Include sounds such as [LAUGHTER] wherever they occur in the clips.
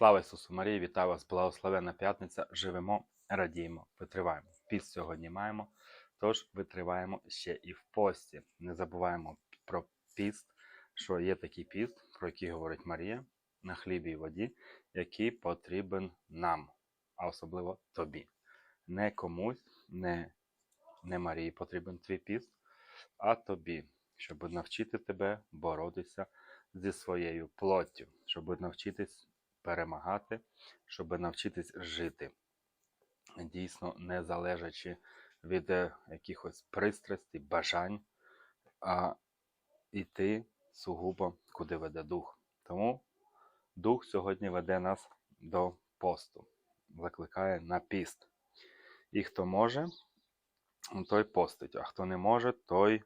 Слава Ісусу Марії, вітаю вас, благословена п'ятниця. Живемо, радіємо, витриваємо. Піст сьогодні маємо, тож витриваємо ще і в пості. Не забуваємо про піст, що є такий піст, про який говорить Марія, на хлібі і воді, який потрібен нам, а особливо тобі. Не комусь, не, не Марії потрібен твій піст, а тобі, щоб навчити тебе боротися зі своєю плоттю, щоб навчитись перемагати, щоб навчитись жити, дійсно не залежачи від е, якихось пристрастей, бажань, а йти сугубо, куди веде дух. Тому дух сьогодні веде нас до посту, закликає на піст. І хто може, той постить, а хто не може, той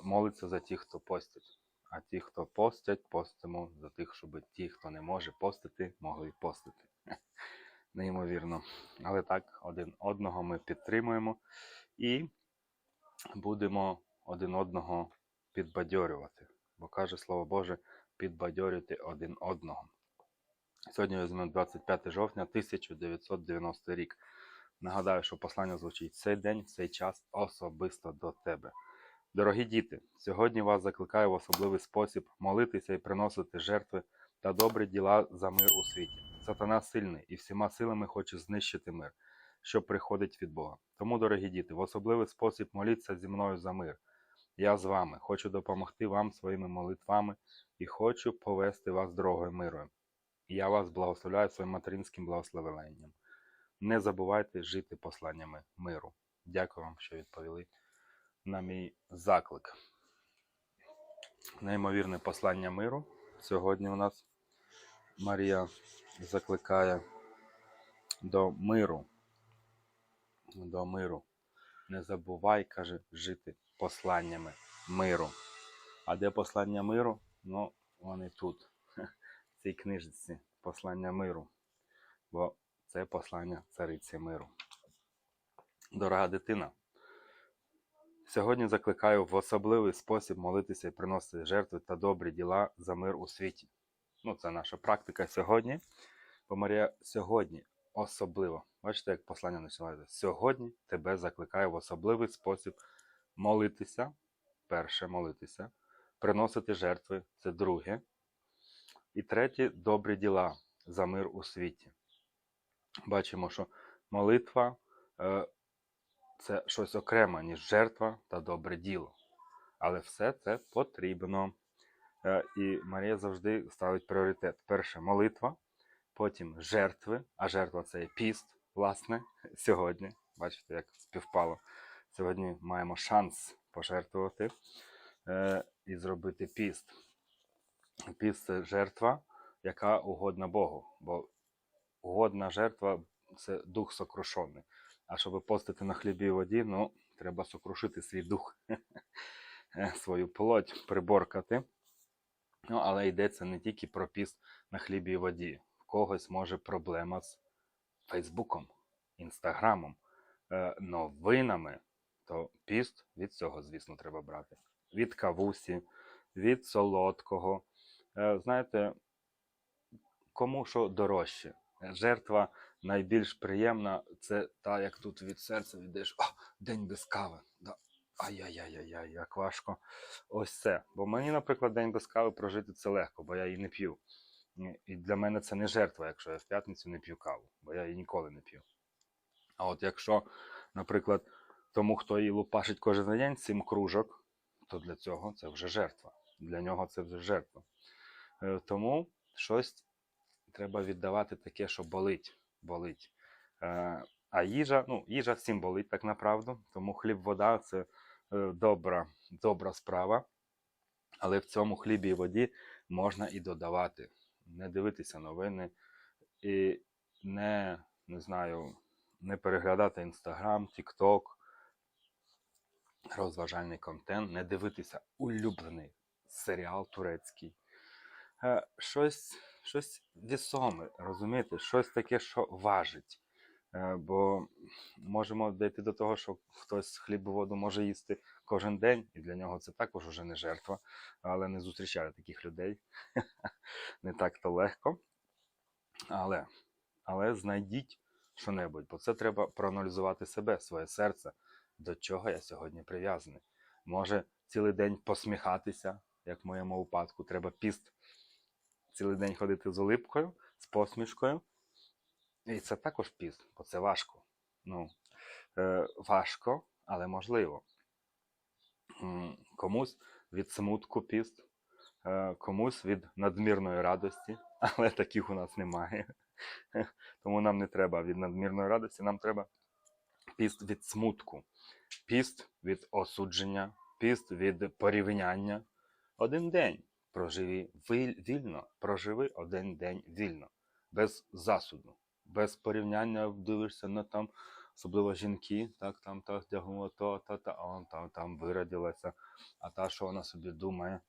молиться за тих, хто постить. А ті, хто постять, постимо за тих, щоб ті, хто не може постити, могли постити. [LAUGHS] Неймовірно. Але так, один одного ми підтримуємо і будемо один одного підбадьорювати. Бо каже Слово Боже, підбадьорювати один одного. Сьогодні візьмемо 25 жовтня 1990 рік. Нагадаю, що послання звучить цей день, цей час особисто до тебе. Дорогі діти, сьогодні вас закликаю в особливий спосіб молитися і приносити жертви та добрі діла за мир у світі. Сатана сильний і всіма силами хоче знищити мир, що приходить від Бога. Тому, дорогі діти, в особливий спосіб моліться зі мною за мир. Я з вами хочу допомогти вам своїми молитвами і хочу повести вас дорогою миру. Я вас благословляю своїм материнським благословенням. Не забувайте жити посланнями миру. Дякую вам, що відповіли на мій заклик. Неймовірне послання миру. Сьогодні у нас Марія закликає до миру. До миру. Не забувай, каже, жити посланнями миру. А де послання миру? Ну, вони тут, в цій книжці послання миру. Бо це послання цариці миру. Дорога дитина. Сьогодні закликаю в особливий спосіб молитися і приносити жертви та добрі діла за мир у світі. Ну, це наша практика сьогодні. Бо Марія сьогодні особливо, бачите, як послання починається. Сьогодні тебе закликаю в особливий спосіб молитися. Перше молитися, приносити жертви це друге. І третє добрі діла за мир у світі. Бачимо, що молитва е, це щось окреме, ніж жертва та добре діло. Але все це потрібно. Е, І Марія завжди ставить пріоритет. Перше молитва, потім жертви, а жертва це є піст, власне, [LAUGHS] сьогодні. Бачите, як співпало. Сьогодні маємо шанс пожертвувати е, і зробити піст. Піст це жертва, яка угодна Богу. Бо угодна жертва це дух сокрушений. А щоб постити на хлібі і воді, ну, треба сокрушити свій дух, [LAUGHS] свою плоть приборкати. Ну, але йдеться не тільки про піст на хлібі і воді. В когось може проблема з Фейсбуком, Інстаграмом, е, новинами. То піст від цього, звісно, треба брати. Від кавусі, від солодкого. Е, знаєте, кому що дорожче. Жертва найбільш приємна це та, як тут від серця віддаєш, о, день без кави. Да. Ай-яй-яй-яй, як важко. Ось це. Бо мені, наприклад, день без кави прожити це легко, бо я її не п'ю. І- для мене це не жертва, якщо я в п'ятницю не п'ю каву, бо я її ніколи не п'ю. А от якщо, наприклад, тому, хто її лупашить кожен день, сім кружок, то для цього це вже жертва. Для нього це вже жертва. Е, Тому щось треба віддавати таке, що болить. болить. Е, А їжа, ну, їжа всім болить, так направду. Тому хліб, вода це е, добра, добра справа. Але в цьому хлібі і воді можна і додавати. Не дивитися новини і не, не знаю, не переглядати Інстаграм, Тікток, розважальний контент, не дивитися улюблений серіал турецький. Е, Щось, щось вісоме, розумієте, щось таке, що важить. Е, Бо можемо дійти до того, що хтось хліб і воду може їсти кожен день, і для нього це також уже не жертва, але не зустрічаю таких людей. [LAUGHS] Не так то легко. Але, але знайдіть що-небудь, бо це треба проаналізувати себе, своє серце, до чого я сьогодні прив'язаний. Може цілий день посміхатися, як в моєму випадку, треба піст цілий день ходити з улипкою, з посмішкою. І це також піст, бо це важко. Ну, е, важко, але можливо. Комусь від смутку піст, е, комусь від надмірної радості, [LAUGHS] але таких у нас немає. [LAUGHS] Тому нам не треба від надмірної радості, нам треба піст від смутку, піст від осудження, піст від порівняння. Один день проживи вільно, проживи один день вільно, без засуду, без порівняння дивишся на там, особливо жінки, так там та вдягнула то, та, та, а он там, там виродилася, а та, що вона собі думає.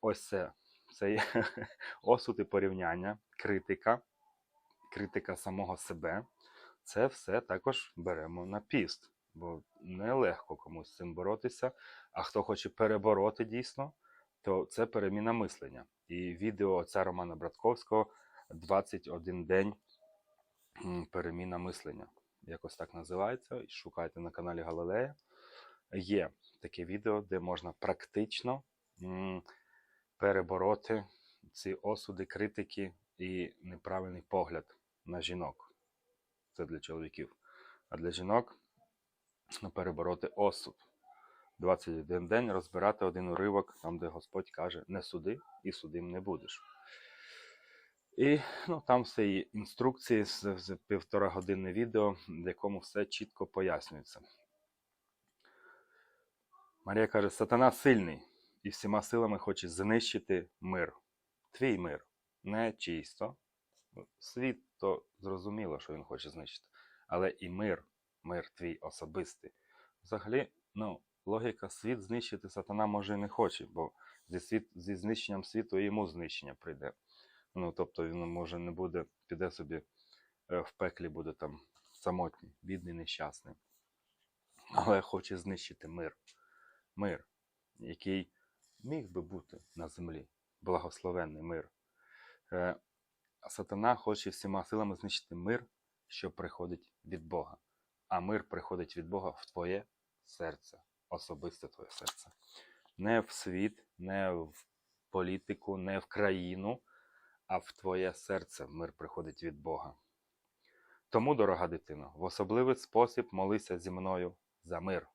Ось це. Це є [LAUGHS] осуд і порівняння, критика, критика самого себе. Це все також беремо на піст, бо нелегко комусь з цим боротися. А хто хоче перебороти дійсно, то це переміна мислення. І відео отця Романа Братковського 21 день переміна мислення. Якось так називається. Шукайте на каналі Галилея. Є таке відео, де можна практично перебороти ці осуди, критики і неправильний погляд на жінок. Це для чоловіків. А для жінок ну, перебороти осуд. 21 день розбирати один уривок, там, де Господь каже, не суди і судим не будеш. І ну, там все є інструкції з, з півтора годинне відео, в якому все чітко пояснюється. Марія каже: Сатана сильний і всіма силами хоче знищити мир. Твій мир, не чисто. Світ то зрозуміло, що він хоче знищити. Але і мир, мир твій особистий. Взагалі, ну, логіка світ знищити сатана може і не хоче, бо зі, світ, зі знищенням світу йому знищення прийде. Ну, тобто він може не буде, піде собі е, в пеклі, буде там самотній, бідний, нещасний. Але хоче знищити мир. Мир, який міг би бути на землі, благословенний мир. Е, сатана хоче всіма силами знищити мир, що приходить від Бога. А мир приходить від Бога в твоє серце, особисте твоє серце. Не в світ, не в політику, не в країну, а в твоє серце мир приходить від Бога. Тому, дорога дитино, в особливий спосіб молися зі мною за мир.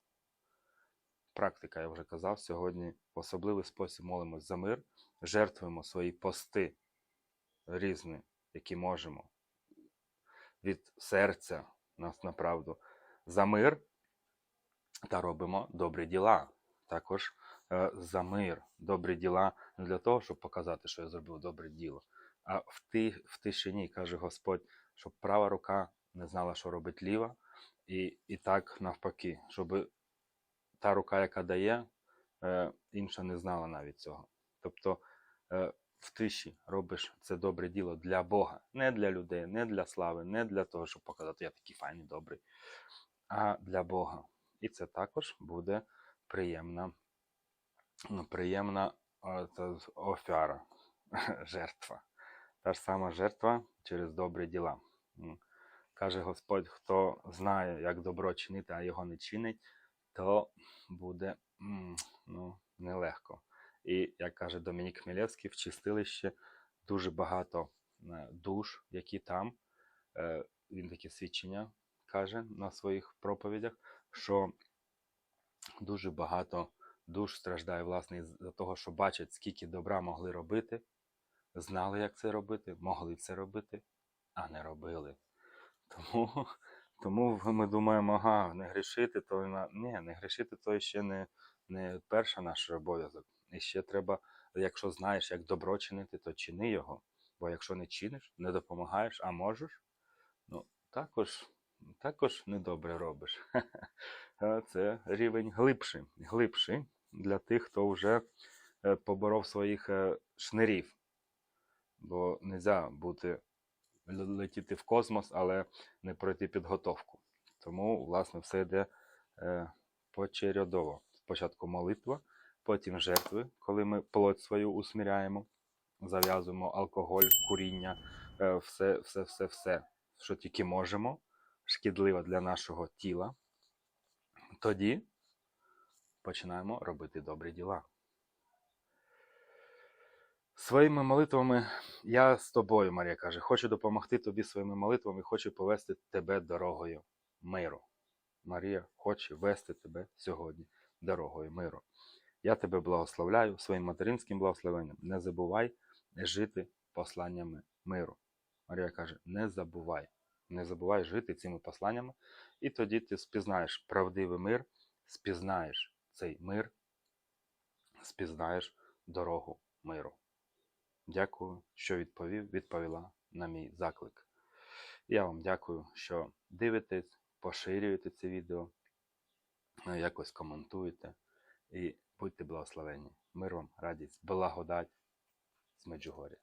Практика, я вже казав, сьогодні в особливий спосіб молимось за мир, жертвуємо свої пости різні, які можемо від серця нас направду за мир та робимо добрі діла. Також е, за мир, добрі діла не для того, щоб показати, що я зробив добре діло, а в, ти, в тишині каже Господь, щоб права рука не знала, що робить ліва, і, і так навпаки, щоб та рука, яка дає, е, інша не знала навіть цього. Тобто е, в тиші робиш це добре діло для Бога, не для людей, не для слави, не для того, щоб показати, я такий файний, добрий, а для Бога. І це також буде приємна, ну, приємна е, офяра, [LAUGHS] жертва. Та ж сама жертва через добрі діла. Каже Господь, хто знає, як добро чинити, а його не чинить, то буде ну, нелегко. І як каже Домінік Хмелевський, в чистилищі дуже багато е, душ, які там. Е, Він таке свідчення каже на своїх проповідях, що дуже багато душ страждає власне із-за того, що бачать, скільки добра могли робити, знали, як це робити, могли це робити, а не робили. Тому, тому ми думаємо, ага, не грішити, то ні, не грішити, то ще не, не перший наш обов'язок. І ще треба, якщо знаєш, як добро чинити, то чини його. Бо якщо не чиниш, не допомагаєш, а можеш, ну також, також недобре робиш. [LAUGHS] Це рівень глибший, глибший для тих, хто вже е, поборов своїх е, шнирів. Бо не можна бути летіти в космос, але не пройти підготовку. Тому, власне, все йде е, почерядово. Спочатку молитва, потім жертви, коли ми плоть свою усміряємо, зав'язуємо алкоголь, куріння, все, все, все, все, що тільки можемо, шкідливо для нашого тіла, тоді починаємо робити добрі діла. Своїми молитвами я з тобою, Марія каже, хочу допомогти тобі своїми молитвами, хочу повести тебе дорогою миру. Марія хоче вести тебе сьогодні дорогою миру. Я тебе благословляю своїм материнським благословенням. Не забувай жити посланнями миру. Марія каже: не забувай, не забувай жити цими посланнями, і тоді ти спізнаєш правдивий мир, спізнаєш цей мир, спізнаєш дорогу миру. Дякую, що відповів, відповіла на мій заклик. Я вам дякую, що дивитесь, поширюєте це відео, е, якось коментуєте і будьте благословені. Мир вам, радість, благодать з Меджугоря.